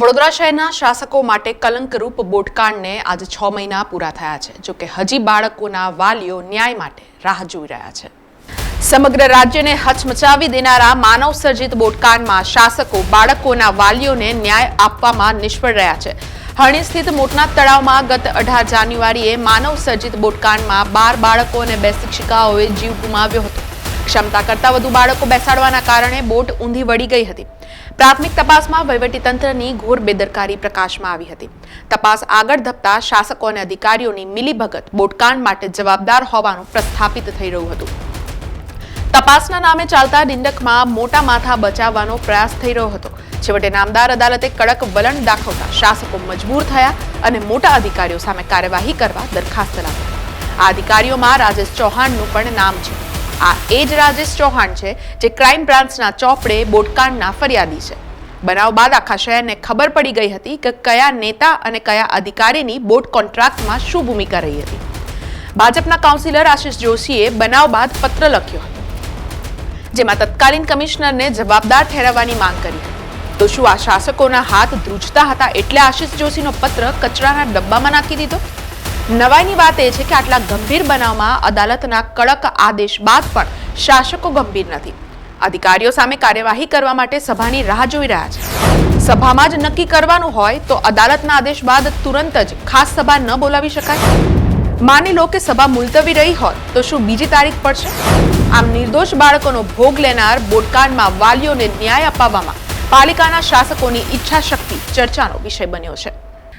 વડોદરા શહેરના શાસકો માટે કલંકરૂપ બોટકાંડને આજે છ મહિના પૂરા થયા છે, જોકે હજી બાળકોના વાલીઓ ન્યાય માટે રાહ જોઈ રહ્યા છે. સમગ્ર રાજ્યને હચમચાવી દેનારા માનવ સર્જિત બોટકાંડમાં શાસકો બાળકોના વાલીઓને ન્યાય આપવામાં નિષ્ફળ રહ્યા છે. હરણી સ્થિત મોટનાથ તળાવમાં ગત અઢાર જાન્યુઆરીએ માનવ સર્જિત બોટકાંડમાં બાર બાળકો અને બે શિક્ષિકાઓએ જીવ ગુમાવ્યો હતો. ક્ષમતા કરતાં વધુ બાળકો બેસાડવાના કારણે બોટ ઊંધી વળી ગઈ હતી. પ્રાથમિક તપાસમાં વહીવટીતંત્રની ઘોર બેદરકારી પ્રકાશમાં આવી હતી. તપાસ આગળ ધપતા શાસકો અને અધિકારીઓની મિલીભગત બોટકાંડ માટે જવાબદાર હોવાનું પ્રસ્થાપિત થઈ રહ્યું હતું. તપાસના નામે ચાલતા દિંડકમાં મોટા માથા બચાવવાનો પ્રયાસ થઈ રહ્યો હતો. છેવટે નામદાર અદાલતે કડક વલણ દાખવતા શાસકો મજબૂર થયા અને મોટા અધિકારીઓ સામે કાર્યવાહી કરવા દરખાસ્ત લાવી આ અધિકારીઓમાં રાજેશ ચૌહાણનું પણ નામ છે. આ એ જ રાજેશ ચૌહાણ છે જે ક્રાઇમ બ્રાન્ચના ચોપડે બોટકાંડના ફરિયાદી છે. બનાવ બાદ આખા શહેરને ખબર પડી ગઈ હતી કે કયા નેતા અને કયા અધિકારીની બોટ કોન્ટ્રાક્ટમાં શું ભૂમિકા રહી હતી. ભાજપના કાઉન્સિલર આશિષ જોશીએ બનાવ બાદ પત્ર લખ્યો હતો, જેમાં તત્કાલીન કમિશનરને જવાબદાર ઠેરવવાની માંગ કરી હતી. તો શું આ શાસકોના હાથ ધ્રુજતા હતા એટલે આશિષ જોશીનો પત્ર કચરાના ડબ્બામાં નાખી દીધો? નવાઈની વાત એ છે કે આટલા ગંભીર બનાવમાં અદાલતના કડક આદેશ બાદ પણ શાસકો ગંભીર નથી. અધિકારીઓ સામે કાર્યવાહી કરવા માટે સભાની રાહ જોઈ રહ્યા છે. સભામાં જ નક્કી કરવાનું હોય તો અદાલતના આદેશ બાદ તુરંત જ ખાસ સભા ન બોલાવી શકાય. માની લો કે સભા મુલતવી રહી હોત તો શું બીજી તારીખ પડશે? આમ નિર્દોષ બાળકોનો ભોગ લેનાર બોટકાંડમાં વાલીઓને ન્યાય અપાવવામાં પાલિકાના શાસકોની ઈચ્છા શક્તિ ચર્ચાનો વિષય બન્યો છે.